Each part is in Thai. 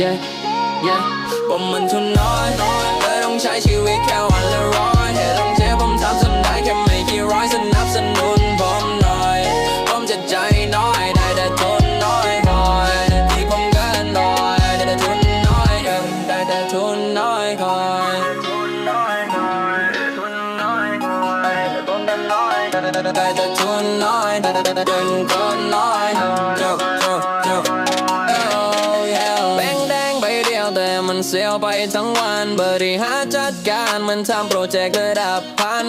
yeah yeah ผมมันทุนน้อยเลยต้องใช้ชีวิตแค่วันละร้อยเหตุต้องเจ็บผมทำจนได้แค่ไม่กี่ร้อยสนับสนุนผมหน่อย ผมจะใจน้อยได้แต่ทนน้อยคอยที่ผมเกินร้อยได้แต่ทุนน้อยเออได้แต่ทุนน้อยคอยทุนน้อยคอยทุนน้อยคอยทุนน้อยได้แต่ทุนน้อยได้แต่ทุนนน้อยจบจบจบ เสียวไปทั้งวัน บริหารจัดการมันทำโปรเจกต์ระดับพัน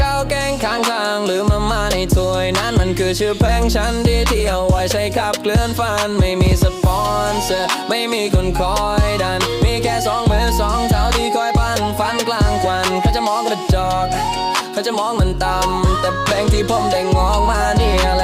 ข้าวแกงข้างข้างๆหรือมามาในถ้วยนั้นมันคือชื่อเพลงฉันที่เที่ยวไว้ใช้ขับเคลื่อนฟัน ไม่มีสปอนเซอร์ไม่มีคนคอยดัน มีแค่สองมือสองเท้าที่คอยปั้นฟันกลางควันเขาจะมองกระจอกเขาจะมองมันต่ำแต่เพลงที่ผมได้งอกมาเนี่ย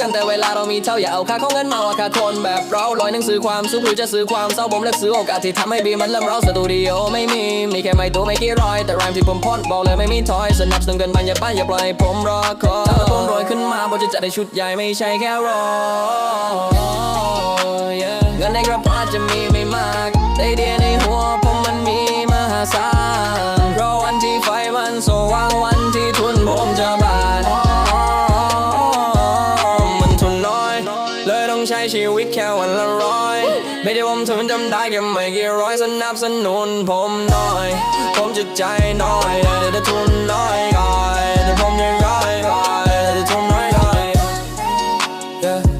กันแต่เวลาเรามีเท่าอย่าเอาค่าของเงินมาว่าค่าคนแบบเราลอยหนังสือความสุขหรือจะซื้อความเศร้าผมเลือกซื้อโอกาสที่ทำให้บีมันเริ่มเราสตูดิโอไม่มีมีแค่ไม่ตัวไม่กี่ร้อย แต่รายที่ผมพ่นบอกเลยไม่มีถอยสนับสนุนกันบ้านอย่าป้านอย่าปล่อยให้ผมรอคอยถ้าผมรวยขึ้นมาผมจะจัดในชุดใหญ่ไม่ใช่แค่รอเงินในกระเป๋าจะมีไม่มากแต่เดียในหัว องใช้ชีวิตแค่วันละร้อย ไม่ได้ผมทนจำได้แค่ไม่กี่ร้อยสนับสนุนผมหน่อย ผมจิตใจน้อยแต่ได้ทุนน้อยก่อยแต่ผมยังร้อยก่อยแต่ทุนน้อยก่อย